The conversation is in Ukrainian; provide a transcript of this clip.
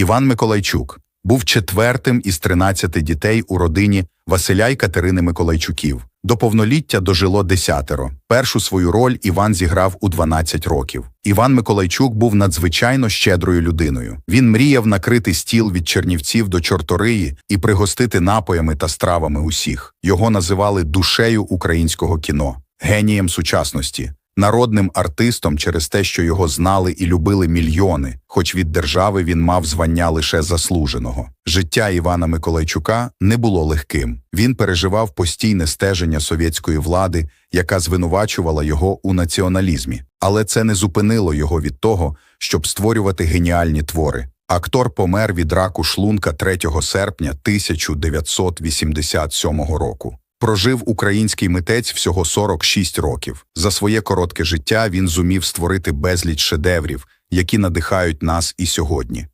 Іван Миколайчук був четвертим із 13 дітей у родині Василя й Катерини Миколайчуків. До повноліття дожило десятеро. Першу свою роль Іван зіграв у 12 років. Іван Миколайчук був надзвичайно щедрою людиною. Він мріяв накрити стіл від Чернівців до Чорториї і пригостити напоями та стравами усіх. Його називали душею українського кіно, генієм сучасності, народним артистом через те, що його знали і любили мільйони, хоч від держави він мав звання лише заслуженого. Життя Івана Миколайчука не було легким. Він переживав постійне стеження совєтської влади, яка звинувачувала його у націоналізмі. Але це не зупинило його від того, щоб створювати геніальні твори. Актор помер від раку шлунка 3 серпня 1987 року. Прожив український митець всього 46 років. За своє коротке життя він зумів створити безліч шедеврів, які надихають нас і сьогодні.